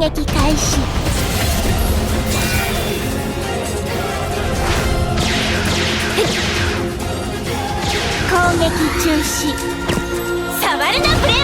攻撃開始。攻撃中止。触るなプレ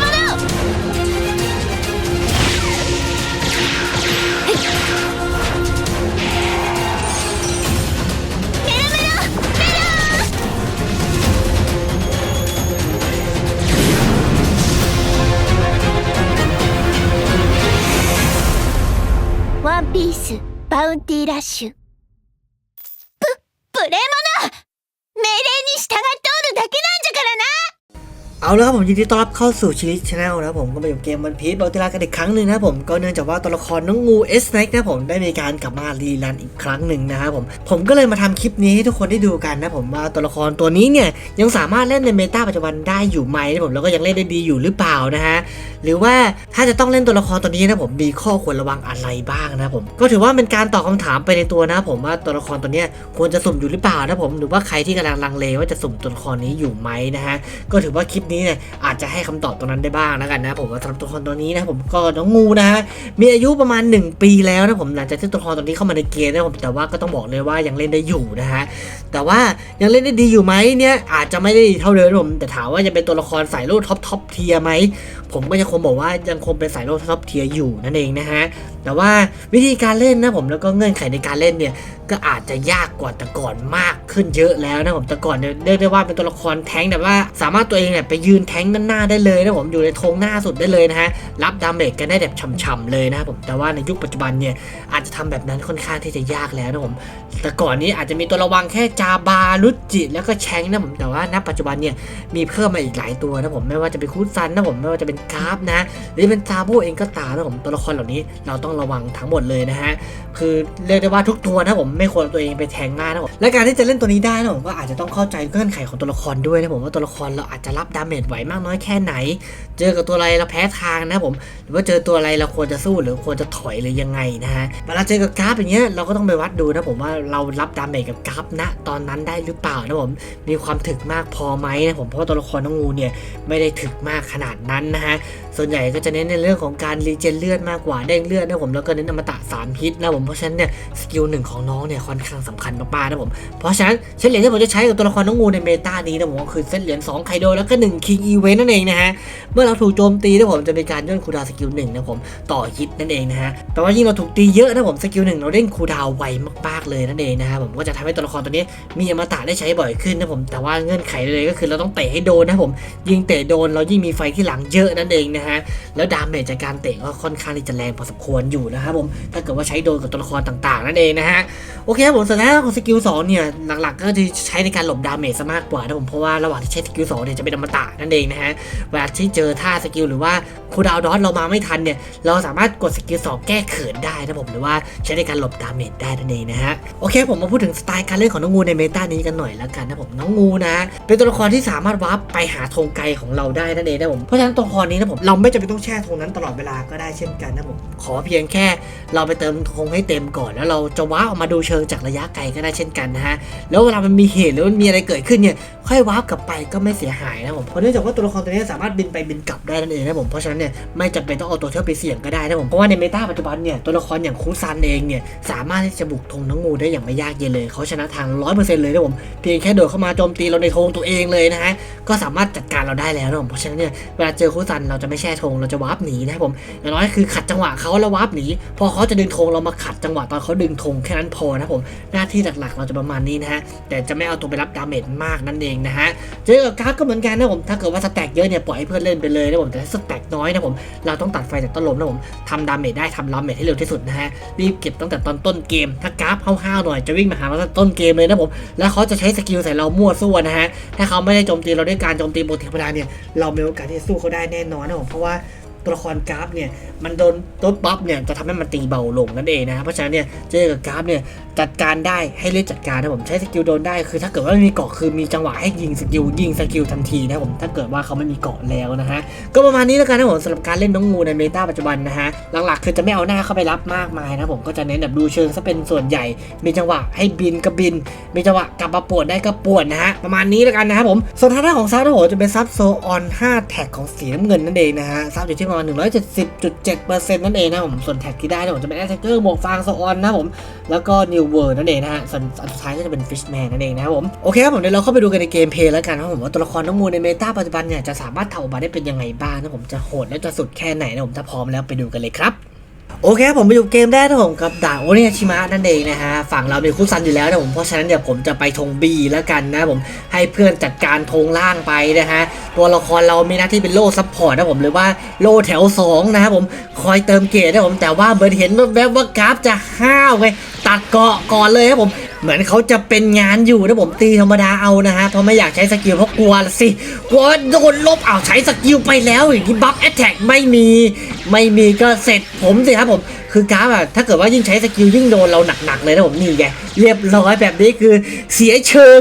ウンティーラッシュ。 เอาละครับผมยินดีต้อนรับเข้าสู่ชีวิตชาแนลนะผมก็มาอยู่เกมวันพีซบอกติลากันอีกครั้งหนึ่งนะผมก็เนื่องจากว่าตัวละครน้องงูเอสแน็กนะผมได้มีการกลับมารีรันอีกครั้งหนึ่งนะครับผมผมก็เลยมาทำคลิปนี้ให้ทุกคนได้ดูกันนะผมว่าตัวละครตัวนี้เนี่ยยังสามารถเล่นในเมตาปัจจุบันได้อยู่ไหมนะผมแล้วก็ยังเล่นได้ดีอยู่หรือเปล่านะฮะหรือว่าถ้าจะต้องเล่นตัวละครตัวนี้นะผมมีข้อควรระวังอะไรบ้างนะผมก็ถือว่าเป็นการตอบคำถามไปในตัวนะผมว่าตัวละครตัวนี้ควรจะสุ่มอยู่หรือเปล่านะผมหรือว่าใครที่กำลังลังเลว่าจะสุ่มตัวละครนี้อยู่ไหมนะฮะก็ถือว่าคลิปนี้เนี่ยอาจจะให้คำตอบตรงนั้นได้บ้างแล้วกันนะผมว่าสำหรับตัวละครตัวนี้นะผมก็น้องงูนะฮะมีอายุประมาณ 1 ปีแล้วนะผมหลังจากที่ตัวละครตัวนี้เข้ามาในเกมนะผมแต่ว่าก็ต้องบอกเลยว่ายังเล่นได้อยู่นะฮะแต่ว่ายังเล่นได้ดีอยู่ไหมเนี่ยอาจจะไม่ได้ดีเท่าเดิมผมแต่ถามว่าจะเป็นตัวละครสายโลดท็อปท็อปเทียไหมผมก็ยังคงบอกว่ายังคงเป็นสายโลดท็อปเทียอยู่นั่นเองนะฮะแต่ว่าวิธีการเล่นนะผมแล้วก็เงื่อนไขในการเล่นเนี่ย ก็อาจจะยากกว่าแต่ก่อนมากขึ้นเยอะแล้วนะผมแต่ก่อนเนี่ยเรียกได้ว่าเป็นตัวละครแท้งแต่ว่า สามารถตัวเองเนี่ยไปยืนแท้งด้านหน้าได้เลยนะผมอยู่ในธงหน้าสุดได้เลยนะฮะรับดาเมจกันได้แบบช่ำๆเลยนะครับผมแต่ว่าในยุคปัจจุบันเนี่ยอาจจะทำแบบนั้นค่อนข้างที่จะยากแล้วนะผมแต่ก่อนนี้อาจจะมีตัวระวังแค่จาบารุจิแล้วก็แชงนะผมแต่ว่าณปัจจุบันเนี่ยมีเพิ่มมาอีกหลายตัวนะผมไม่ว่าจะเป็นคูซันนะผมไม่ว่าจะเป็นกราฟนะหรือเป็นซาโบเองก็ตามนะผมตัวละครเหล่านี้เราต้องระวังทั้งหมดเลยนะฮะคือเรียกได้ว่าทุกตัวนะผมไม่ควรตัวเองไปแทงหน้านะผมและการที่จะเล่นตัวนี้ได้นะผมก็อาจจะต้องเข้าใจเงื่อนไขของตัวละครด้วยนะผมว่าตัวละครเราอาจจะรับดาเมจไหวมากน้อยแค่ไหน เจอกับตัวอะไรเราแพ้ทางนะผมหรือว่าเจอตัวอะไรเราควรจะสู้หรือควรจะถอยหรือยังไงนะฮะเวลาเจอกับกราฟอย่างเงี้ยเราก็ต้องไปวัดดูนะผมว่าเรารับดาเมจกับกราฟณตอนนั้นได้หรือเปล่านะผมมีความถึกมากพอไหมนะผมเพราะตัวละครน้องงูเนี่ยไม่ได้ถึกมากขนาดนั้นนะฮะ ส่วนใหญ่ก็จะเน้นในเรื่องของการรีเจนเลือดมากกว่าเด้งเลือดนะผมแล้วก็เน้นอมตะสามฮิตนะผมเพราะฉะนั้นเนี่ยสกิลหนึ่งของน้องเนี่ยค่อนข้างสำคัญมากๆนะผมเพราะฉะนั้นเซตเหรียญที่ผมจะใช้กับตัวละครน้องงูในเมตานี้นะผมก็คือเซตเหรียญ2ไคโดแล้วก็1คิงอีเวนนั่นเองนะฮะเมื่อเราถูกโจมตีนะผมจะมีการย่นคูดาวสกิลหนึ่งนะผมต่อฮิตนั่นเองนะฮะแต่ว่ายิ่งเราถูกตีเยอะนะผมสกิลหนึ่งเราเด้งคูดาวไวมากๆเลยนั่นเองนะฮะผมก็จะทำให้ตัวละครตัวนี้มีอมตะได้ใช้บ่อยขึ้นนะผมแต่ว่าเงื่อนไขเลยก็คือเราต้องเตะให้โดนนะผมยิงเตะโดนเรายิ่งมีไฟที่หลังเยอะนั่นเองนะฮะ แล้วดาเมจจากการเตะก็ค่อนข้างที่จะแรงพอสมควรอยู่นะครับผม ถ้าเกิดว่าใช้โดนกับตัวละครต่างๆ นั่นเองนะฮะ โอเคครับผมส่วนหน้าของสกิล2เนี่ย หลักๆ ก็จะใช้ในการหลบดาเมจซะมากกว่านะผม เพราะว่าระหว่างที่ใช้สกิล2เนี่ยจะเป็นอมตะนั่นเองนะฮะ เวลาที่เจอท่าสกิลหรือว่าคูดาวดอทเรามาไม่ทันเนี่ย เราสามารถกดสกิล2แก้เขินได้นะผมหรือว่าใช้ในการหลบดาเมจได้นั่นเองนะฮะ โอเค ผมมาพูดถึงสไตล์การเล่นของน้องงูในเมตานี้กันหน่อยแล้วกันนะผมน้องงูนะ เป็นตัวละครที่สามารถวาร์ปไปหาธงไกลของเราได้นั่นเองนะผมเพราะฉะนั้นตัวละครนี้นะผมเราไม่จำเป็นต้องแช่ธงนั้นตลอดเวลาก็ได้เช่นกันนะผมขอเพียงแค่เราไปเติมธงให้เต็มก่อน แล้วเราจะว้าออกมาดูเชิงจากระยะไกลก็ได้เช่นกันนะฮะแล้วเวลามันมีเหตุหรือมันมีอะไรเกิดขึ้นเนี่ย ค่อยวาร์ปกลับไปก็ไม่เสียหายนะผมเพราะเนื่องจากว่าตัวละครตัวนี้สามารถบินไปบินกลับได้นั่นเองนะผมเพราะฉะนั้นเนี่ยไม่จำเป็นต้องเอาตัวเที่ยวไปเสี่ยงก็ได้นะผมเพราะว่าในเมตาปัจจุบันเนี่ยตัวละครอย่างคูซันเองเนี่ยสามารถที่จะบุกธงน้องงูได้อย่างไม่ยากเย็นเลยเขาชนะทางร้อยเปอร์เซ็นต์เลยนะผมเพียงแค่โดดเข้ามาโจมตีเราในธงตัวเองเลยนะฮะก็สามารถจัดการเราได้แล้วนะผมเพราะฉะนั้นเนี่ยเวลาเจอคูซันเราจะไม่แช่ธงเราจะวาร์ปหนีนะผมอย่างน้อยคือขัดจังหวะเขาแล้ววาร์ปหนีพอเขาจะดึงธงเรามาขัดจังหวะตอนเขาดึงธงแค่นั้นพอนะผมหน้าที่หลักๆ เราจะประมาณนี้นะฮะแต่จะไม่เอาตัวไปรับดาเมจมากนั่นเองนะฮะเจอกับการ์ดก็เหมือนกันนะผมถ้าเกิดว่าสแต็กเยอะเนี่ยปล่อยให้เพื่อนเล่นไปเลยนะผมแต่ถ้าสแต็กน้อยนะผมเราต้องตัดไฟจากต้นลมนะผมทำดาเมจได้ทำดาเมจให้เร็วที่สุดนะฮะรีบเก็บตั้งแต่ตอนต้นเกม ถ้ากราฟห้าวๆหน่อยจะวิ่งมาหาเราตั้งแต่ต้นเกมเลยนะผมแล้วเขาจะใช้สกิลใส่เรามั่วสู้นะฮะถ้าเขาไม่ได้โจมตีเราด้วยการโจมตีปกติธรรมดาเนี่ยเรามีโอกาสที่จะสู้เขาได้แน่นอนนะผมเพราะว่า ตัวละครกราฟเนี่ยมันโดนต้นบัฟเนี่ยจะทำให้มันตีเบาลงนั่นเองนะครับเพราะฉะนั้นเนี่ยเจอกับกราฟเนี่ยจัดการได้ให้เล่นจัดการนะผมใช้สกิลโดนได้คือถ้าเกิดว่าไม่มีเกาะคือมีจังหวะให้ยิงสกิลยิงสกิลทันทีนะผมถ้าเกิดว่าเขาไม่มีเกาะแล้วนะฮะก็ประมาณนี้แล้วกันนะผมสำหรับการเล่นน้องงูในเมตาปัจจุบันนะฮะหลักๆคือจะไม่เอาหน้าเข้าไปรับมากมายนะผมก็จะเน้นแบบดูเชิงซะเป็นส่วนใหญ่ มีจังหวะให้บินก็บิน มีจังหวะกลับมาปวดได้ก็ปวดนะฮะประมาณนี้แล้วกันนะครับผมส่วนทางด้านของซับนะผมจะเป็นซับโซออน5แท็กของสีน้ำเงินนั่นเองนะฮะซับอยู่ที่ประประมาณ 170.7%นั่นเองนะผม ส่วนแท็กที่ได้นะผมจะเป็นแอตแทกเกอร์บวกฟางโซออนนะผม แล้วก็นิวเวิร์นั่นเองนะฮะ ส่วนอันสุดท้ายก็จะเป็นฟิชแมนนั่นเองนะครับผม โอเคครับผมเดี๋ยวเราเข้าไปดูกันในเกมเพลย์แล้วกันนะผมว่าตัวละครน้องงูในเมตาปัจจุบันเนี่ยจะสามารถเท่าออกมาได้เป็นยังไงบ้างนะผมจะโหดและจะสุดแค่ไหนนะผมถ้าพร้อมแล้วไปดูกันเลยครับ โอเคครับผมไปอยู่เกมแรกนะผมกับดาโอเนียชิมะนั่นเองนะฮะฝั่งเรามีคู่ซันอยู่แล้วนะผมเพราะฉะนั้นเดี๋ยวผมจะไปธงบีแล้วกันนะผมให้เพื่อนจัดการธงล่างไปนะฮะตัวละครเรามีหน้าที่เป็นโล่ซัพพอร์ตนะผมหรือว่าโล่แถว2นะครับผมคอยเติมเกรดนะผมแต่ว่าเบิร์ดเห็นแวบๆว่ากราฟจะห้าวไงตัดเกาะก่อนเลยครับผม เหมือนเขาจะเป็นงานอยู่นะผมตีธรรมดาเอานะฮะเพราะไม่อยากใช้สกิลเพราะกลัวละสิกลัวโดนลบเอาวใช้สกิลไปแล้วอย่างนี้บัฟแอตแทกไม่มีไม่มีก็เสร็จผมสิครับผมคือกราฟอะถ้าเกิดว่ายิ่งใช้สกิลยิ่งโดนเราหนักๆเลยนะผมนี่ไงเรียบร้อยแบบนี้คือเสียเชิง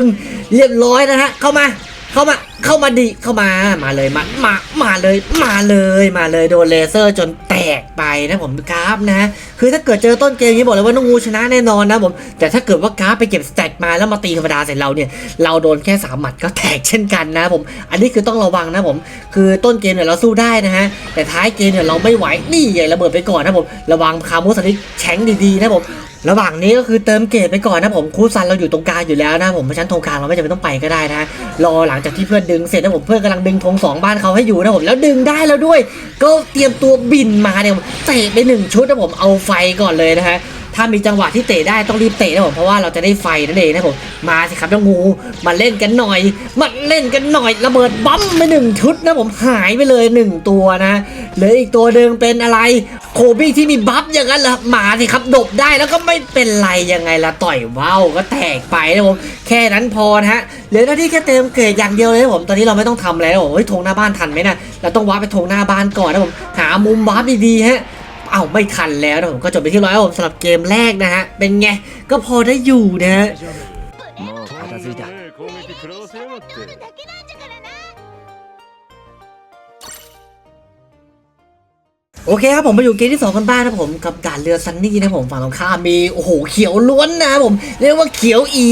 เรียบร้อยนะฮะเข้ามาเข้ามาเข้ามาดิเข้ามามาเลยมามามาเลยมาเลยมาเลยโดนเลเซอร์จนแตกไปนะผมกราฟนะ คือถ้าเกิดเจอต้นเกมนี้บอกเลยว่าน้องงูชนะแน่นอนนะผมแต่ถ้าเกิดว่ากราฟไปเก็บสแต็กมาแล้วมาตีธรรมดาใส่เราเนี่ยเราโดนแค่สามหมัดก็แตกเช่นกันนะผม อันนี้คือต้องระวังนะผม คือต้นเกมเนี่ยเราสู้ได้นะฮะแต่ท้ายเกมเนี่ยเราไม่ไหวนี่ไงระเบิดไปก่อนนะผมระวังคาร์โมสลิกแข็งดีๆนะผมระหว่างนี้ก็คือเติมเกรดไปก่อนนะผมคูซันเราอยู่ตรงกลางอยู่แล้วนะผมเพราะฉะนั้นตรงกลางเราไม่จำเป็นต้องไปก็ได้นะรอหลังจากที่เพื่อนดึงเสร็จนะผมเพื่อนกำลังดึงธงสองบ้านเขาให้อยู่นะผมแล้วดึงได้แล้วด้วย ก็เตรียมตัวบินมาเนี่ยเตะไปหนึ่งชุดนะผมเอาไฟก่อนเลยนะฮะ ถ้ามีจังหวะที่เตะได้ต้องรีบเตะนะผมเพราะว่าเราจะได้ไฟนั่นเองนะผมมาสิครับเจ้างูมาเล่นกันหน่อยมาเล่นกันหน่อยระเบิดบั๊มไปหนึ่งชุดนะผมหายไปเลยหนึ่งตัวนะเหลืออีกตัวหนึ่งเป็นอะไรโคบี้ที่มีบัฟอย่างนั้นเหรอมาสิครับดบได้แล้วก็ไม่เป็นไรยังไงละต่อยว่าวก็แตกไปนะผมแค่นั้นพอนะฮะเหลือหน้าที่แค่เติมเกรดอย่างเดียวเลยนะผมตอนนี้เราไม่ต้องทำแล้วผมเฮ้ยธงหน้าบ้านทันไหมนะเราต้องวาร์ปไปธงหน้าบ้านก่อนนะผมหามุมวาร์ปดีๆฮะ เอาไม่ทันแล้วนะผมก็จบไปที่ร้อยผมสำหรับเกมแรกนะฮะ เป็นไง ก็พอได้อยู่นะฮะโอเคครับผมไปอยู่เกมที่ 2 กันบ้างนะผมกับด่านเรือซันนี่นะผมฝั่งตรงข้ามมีโอ้โหเขียวล้วนนะผม เรียกว่าเขียวอี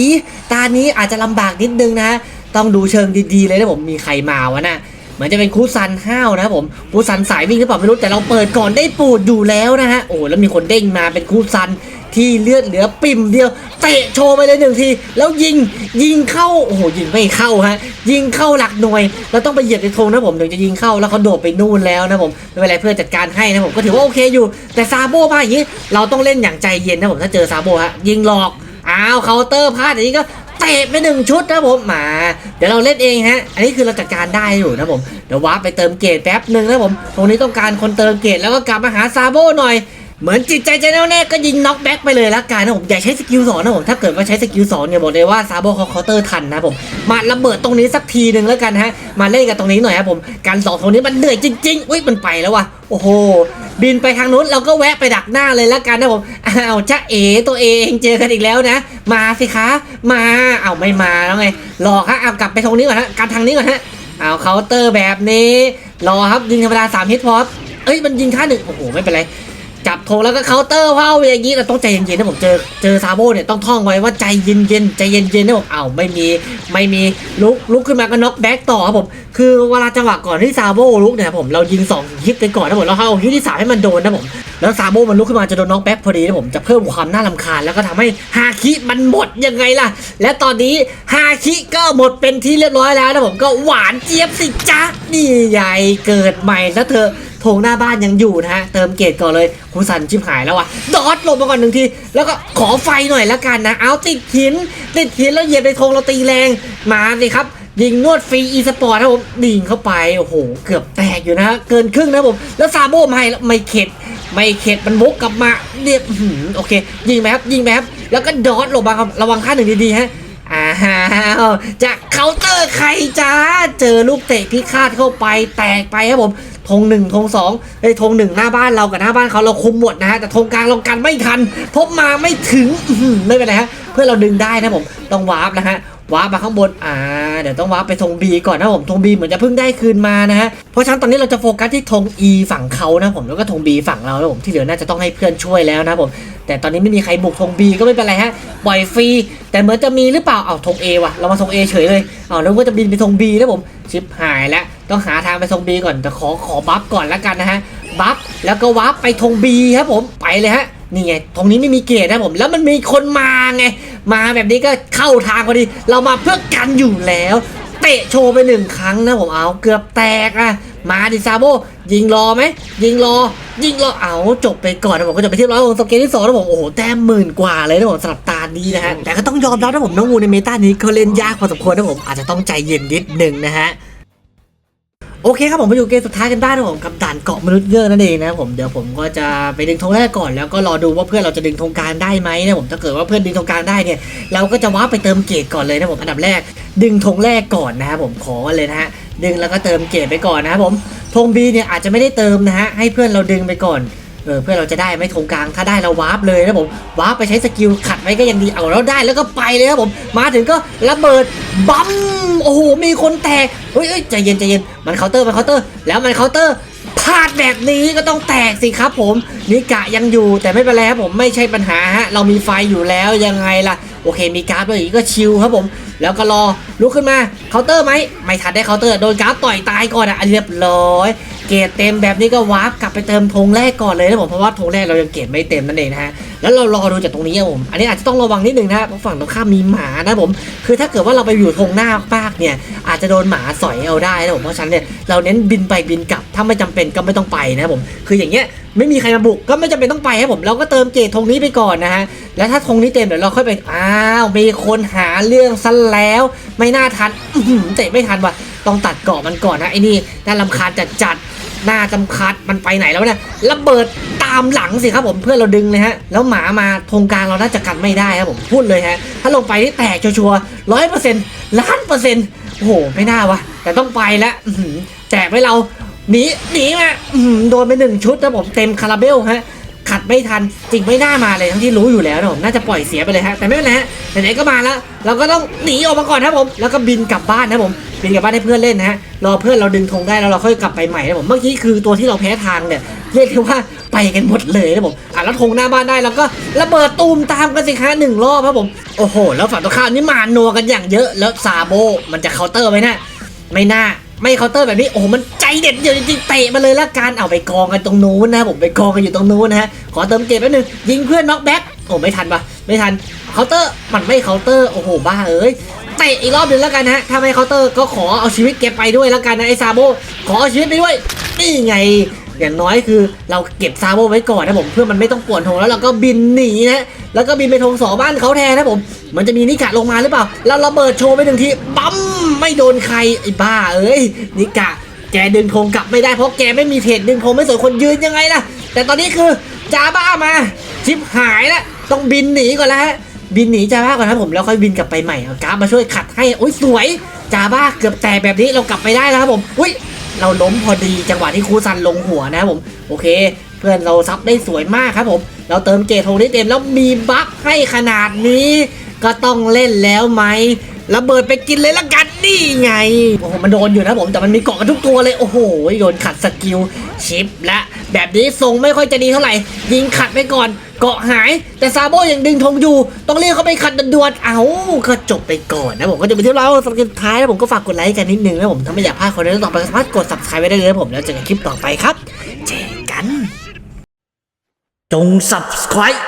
ตานี้อาจจะลำบากนิดนึงนะ ต้องดูเชิงดีๆเลยนะผมมีใครมาวะนะ่ะ มือนจะเป็นคูซันห้าวนะครับผมคูซันสายวิ่งหรือเปล่าไม่รู้แต่เราเปิดก่อนได้ปูดอยู่แล้วนะฮะโอ้แล้วมีคนเด้งมาเป็นคูซันที่เลือดเหลือปิ่มเดียวเตะโชว์ไปเลยหนึ่งที แล้วยิงยิงเข้าโอ้โหยิงไม่เข้าฮะยิงเข้าหลักหน่วยเราต้องไปเหยียบในธงนะผมถึงจะยิงเข้าแล้วเขาโดดไปนู่นแล้วนะผมไม่เป็นไรเพื่อจัดการให้นะผมก็ถือว่าโอเคอยู่ แต่ซาโบมาอย่างนี้เราต้องเล่นอย่างใจเย็นนะผมถ้าเจอซาโบฮะยิงหลอกอ้าวเคาน์เตอร์พลาดอย่างนี้ก็ เตะไปหนึ่งชุดนะผมมา เดี๋ยวเราเล่นเองฮะ อันนี้คือเราจัดการได้อยู่นะผม เดี๋ยววาร์ปไปเติมเกรดแป๊บหนึ่งนะผม ตรงนี้ต้องการคนเติมเกรดแล้วก็กลับมาหาซาโบหน่อย เหมือนจิตใจจะแน่วแน่ก็ยิงน็อกแบ็กไปเลยละกันนะผมอย่าใช้สกิลสองนะผมถ้าเกิดว่าใช้สกิลสองเนี่ยบอกเลยว่าซาโบเขาเคาน์เตอร์ทันนะผมมาระเบิดตรงนี้สักทีหนึ่งแล้วกันฮะมาเล่นกันตรงนี้หน่อยครับผมการสองตรงนี้มันเหนื่อยจริงๆอุ้ยมันไปแล้วว่ะโอ้โหบินไปทางนู้นเราก็แวะไปดักหน้าเลยละกันนะผมอ้าวจ้าเอ๋ตัวเองเจอกันอีกแล้วนะ มาสิคะ มาเอาไม่มาแล้วไงรอครับเอากลับไปตรงนี้ก่อนฮะกลับทางนี้ก่อนฮะเอาเคาน์เตอร์แบบนี้รอครับยิงธรรมดาสามฮิตพอเอ้ยมันยิงท่าหนึ่งโอ้โหไม่เป็นไร จับธงแล้วก็เคาน์เตอร์ว้าวอย่างนี้เราต้องใจเย็นๆนะผมเจอเจอซาโบเนี่ยต้องท่องไว้ว่าใจเย็นๆใจเย็นๆนะผมอ้าวไม่มีไม่มีลุกลุกขึ้นมาก็น็อกแบ็กต่อครับผมคือเวลาจังหวะก่อนที่ซาโบลุกเนี่ยผมเรายิงสองฮิตไปก่อนนะผมแล้วเอาฮิตที่สามให้มันโดนนะผมแล้วซาโบมันลุกขึ้นมาจะโดนน็อกแบ็กพอดีนะผมจะเพิ่มความน่ารำคาญแล้วก็ทำให้ฮาคิมันหมดยังไงล่ะ และตอนนี้ฮาคิก็หมดเป็นที่เรียบร้อยแล้วนะผมก็หวานเจี๊ยบสิจ๊ะนี่ใหญ่เกิดใหม่แล้วเธอโถงหน้าบ้านยังอยู่นะฮะ เติมเกตก่อนเลยคุณสันชิบหายแล้วอะดอดลงมาก่อนหนึ่งที แล้วก็ขอไฟหน่อยละกันนะ เอาติดหิน ติดหินแล้วเหยียบในธงเราตีแรง มาสิครับยิงนวดฟรีอีสปอร์ตครับผมดิ่งเข้าไป โอ้โห เกือบแตกอยู่นะฮะเกินครึ่งนะผม แล้วซาโบไม่ไม่เข็ด ไม่เข็ดมันวกกลับมาเรียบโอเค ยิงไหมครับ ยิงไหมครับ แล้วก็ดอดลงมาครับระวังค่าหนึ่งดีๆฮะอ้าวจะเคาน์เตอร์ใครจ้า เจอลูกเตะพิฆาตเข้าไปแตกไปครับผม ธงหนึ่งธงสองเฮ้ธงหนึ่งหน้าบ้านเรากับหน้าบ้านเขาเราคุมหมดนะฮะแต่ธงกลางเรากันไม่ทันพบมาไม่ถึงไม่เป็นไรฮะเพื่อเราดึงได้นะผมต้องวาร์ปนะฮะวาร์ปมาข้างบน อ่า เดี๋ยวต้องวาร์ปไปธงบีก่อนนะผม ธงบีเหมือนจะเพิ่งได้คืนมานะฮะ เพราะฉะนั้นตอนนี้เราจะโฟกัสที่ธง E ฝั่งเขานะผม แล้วก็ธง B ฝั่งเรานะผม ที่เหลือน่าจะต้องให้เพื่อนช่วยแล้วนะผม แต่ตอนนี้ไม่มีใครบุกธง B ก็ไม่เป็นไรฮะ ปล่อยฟรี แต่เหมือนจะมีหรือเปล่า เอาธง A ว่ะ เรามาธง A เฉยเลย เอาแล้วก็จะบินไปธง B นะผม ชิปหายแล้ว ต้องหาทางไปธง B ก่อนแต่ขอขอบัฟก่อนแล้วกันนะฮะบัฟแล้วก็วับไปธงบีครับผมไปเลยฮะนี่ไงตรงนี้ไม่มีเกียร์นะผมแล้วมันมีคนมาไงมาแบบนี้ก็เข้าทางพอดี เรามาเพื่อกันอยู่แล้ว เตะโชว์ไปหนึ่งครั้งนะผมเอาเกือบแตกอะมาดิซาโบยิงรอไหมยิงรอ ยิงรอเอาจบไปก่อนนะผมก็จะไปที่ร้อยของสเกตที่สองนะผมโอ้โหแต้มหมื่นกว่าเลยนะผมสำหรับตานี้นะฮะแต่ก็ต้องยอมรับนะผมน้องงูในเมตานี้เขาเล่นยากพอสมควรนะผมอาจจะต้องใจเย็นนิดนึงนะฮะ โอเคครับผมมาอยู่เกมสุดท้ายกันบ้างนะผมกับด่านเกาะมนุษย์เยอะนั่นเองนะผมเดี๋ยวผมก็จะไปดึงธงแรกก่อนแล้วก็รอดูว่าเพื่อนเราจะดึงธงกลางได้ไหมนะผมถ้าเกิดว่าเพื่อนดึงธงกลางได้เนี่ยเราก็จะว้าไปเติมเกตก่อนเลยนะผมอันดับแรก ดึงธงแรกก่อนนะครับผมขอเลยนะฮะดึงแล้วก็เติมเกตไปก่อนนะครับผมธงบีเนี่ยอาจจะไม่ได้เติมนะฮะให้เพื่อนเราดึงไปก่อน เออเพื่อเราจะได้ไม่ทงกลางถ้าได้เราวาร์ปเลยนะผมวาร์ปไปใช้สกิลขัดไว้ก็ยังดีเอาแล้วได้แล้วก็ไปเลยครับผม มาถึงก็ระเบิดบัมโอ้โหมีคนแตกเฮ้ยเอ้ยใจเย็นใจเย็นมันเคาน์เตอร์มันเคาน์เตอร์ แล้วมันเคาน์เตอร์พลาดแบบนี้ก็ต้องแตกสิครับผมนิกะยังอยู่แต่ไม่เป็นไรครับผมไม่ใช่ปัญหาฮะเรามีไฟอยู่แล้วยังไงล่ะ โอเคมีการ์ดด้วยอีกก็ชิลครับผม แล้วก็รอลุกขึ้นมาเคาน์เตอร์ไหมไม่ทันได้เคาน์เตอร์โดนกราฟต่อยตายก่อนอะเรียบร้อย เกรดเต็มแบบนี้ก็วาร์ปกลับไปเติมธงแรกก่อนเลยนะผมเพราะว่าธงแรกเรายังเกรดไม่เต็มนั่นเองนะฮะแล้วเรารอดูจากตรงนี้ครับผมอันนี้อาจจะต้องระวังนิดนึงนะเพราะฝั่งตรงข้ามมีหมานะผมคือถ้าเกิดว่าเราไปอยู่ธงหน้ามากเนี่ยอาจจะโดนหมาสอยเอาได้นะผมเพราะฉะนั้นเนี่ยเราเน้นบินไปบินกลับถ้าไม่จำเป็นก็ไม่ต้องไปนะผมคืออย่างเงี้ย ไม่มีใครมาบุกก็ไม่จำเป็นต้องไปครับผม เราก็เติมเกรดธงนี้ไปก่อนนะฮะ แล้วถ้าธงนี้เต็มเดี๋ยวเราค่อยไป อ้าว มีคนหาเรื่องซะแล้ว ไม่น่าทันเตะไม่ทันว่ะ ต้องตัดเกาะมันก่อนนะไอ้นี่น่ารำคาญจัดจัดๆน่าจำคัดมันไปไหนแล้วเนี่ยระเบิดตามหลังสิครับผมเพื่อเราดึงเลยฮะ แล้วหมามาธงกลางเราน่าจะกันไม่ได้ครับผมพูดเลยฮะ ถ้าลงไปที่แตกชัวร์ร้อยเปอร์เซ็นต์ล้านเปอร์เซ็นต์โอ้โหไม่น่าวะแต่ต้องไปแล้วแจกไว้เรา หนีหนีมาอื้อหือโดนไปหนึ่งชุดนะผมเต็มคาราเบลฮะขัดไม่ทันจริงไม่น่ามาเลยทั้งที่รู้อยู่แล้วนะผมน่าจะปล่อยเสียไปเลยฮะแต่ไม่เป็นไรฮะไหนๆก็มาแล้ว เราก็ต้องหนีออกมาก่อนนะผมแล้วก็บินกลับบ้านนะผมบินกลับบ้านให้เพื่อนเล่นนะฮะรอเพื่อนเราดึงธงได้แล้วเราค่อยกลับไปใหม่นะผมเมื่อกี้คือตัวที่เราแพ้ทางเนี่ยเรียกได้ว่าไปกันหมดเลยนะผมอะแล้วธงหน้าบ้านได้แล้วก็ระเบิดตูมตามกันสิฮะหนึ่งรอบครับผมโอ้โห แล้วฝั่งตรงข้ามนี่มานัวกันอย่างเยอะแล้วซาโบมันจะเคาน์เตอร์ไหมนะไม่น่า ไม่เคาน์เตอร์แบบนี้โอ้โหมันใจเด็ดเดียวจริงๆเตะมาเลยละกันเอาไปกองกันตรงนู้นนะผมไปกองกันอยู่ตรงนู้นนะฮะขอเติมเกมแป๊บนึงยิงเพื่อนน็อกแบ็คโอ้ไม่ทันปะไม่ทันเคาน์เตอร์มันไม่เคาน์เตอร์โอ้โหบ้าเอ้ยเตะอีกรอบหนึงแล้วกันนะฮะถ้าไม่เคาน์เตอร์ก็ขอเอาชีวิตเก็บไปด้วยแล้วกันนะไอซาโบขอเอาชีวิตไปด้วยนี่ไง อย่างน้อยคือเราเก็บซาโบไว้ก่อนนะผมเพื่อมันไม่ต้องปวนธงแล้วเราก็บินหนีนะแล้วก็บินไปธงสอบ้านเขาแทนนะผม มันจะมีนิกะลงมาหรือเปล่า แล้วระเบิดโชว์ไปหนึ่งทีปั๊มไม่โดนใครไอ้บ้าเอ้ยนิกะแกดึงธงกลับไม่ได้เพราะแกไม่มีเทรดดึงธงไม่สนคนยืนยังไงล่ะ แต่ตอนนี้คือจาบ้ามาชิปหายแล้วต้องบินหนีก่อนแล้วฮะบินหนีจาบ้าก่อนนะผมแล้วค่อยบินกลับไปใหม่เอากราฟมาช่วยขัดให้โอ้ยสวยจาบ้าเกือบแตกแบบนี้เรากลับไปได้แล้วครับผมอุ้ย เราล้มพอดีจังหวะที่ครูซันลงหัวนะครับผมโอเค เพื่อนเราซับได้สวยมากครับผม เราเติมเกทงได้เต็มแล้วมีบัฟให้ขนาดนี้ ก็ต้องเล่นแล้วไหมระเบิดไปกินเลยละกันนี่ไงโอ้โหมันโดนอยู่นะผมแต่มันมีเกาะกันทุกตัวเลยโอ้โหโดนขัดสกิลชิปและแบบนี้ทรงไม่ค่อยจะดีเท่าไหร่ยิงขัดไปก่อน เกาะหายแต่ซาโบยังดึงธงอยู่ ต้องเรียกเขาไปขัดด่วนเอ้าก็จบไปก่อนนะผมก็จะไปเที่เราสกิปสุดท้ายแล้วผมก็ฝากกดไลค์กันนิดนึงนะผมถ้าไม่อยากพลาดคอนเทนต์ต่อไปก็สามารถกด subscribe ไว้ได้เลยนะผมแล้วเจอกันคลิปต่อไปครับเจอกัน จง subscribe